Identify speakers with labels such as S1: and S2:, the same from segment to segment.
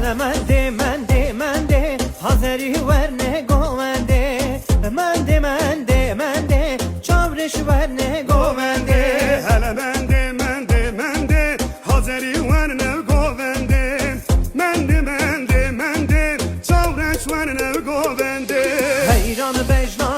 S1: hele mende mende mende Hazeri verne govende. Mende mende mende Çavreş verne govende.
S2: Hele mende mende mende Hazeri varne govende. Mende mende mende Çavreş varne govende.
S1: Heyran bejna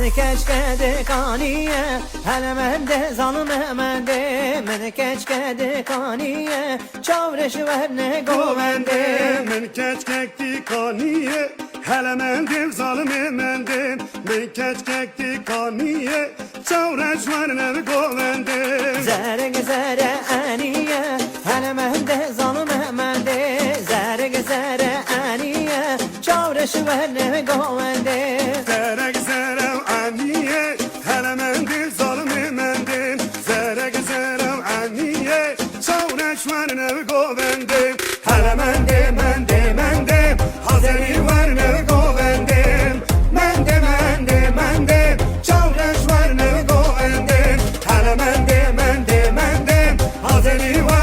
S1: Məni kəşkədə qaniyə Hələ məndə zalım məndə Məni kəşkədə qaniyə Çavrəş vərnə
S2: govende.
S1: Govəndə
S2: Men keçkekti kaniye Hele mendev zalime mende Men keçkekti kaniye Çavreş varne govende.
S1: Zərə zərə əniyə Hələ məndə zalım məndə Zərə zərə əniye Çavrəş vərnə govəndə Demen demen dem var.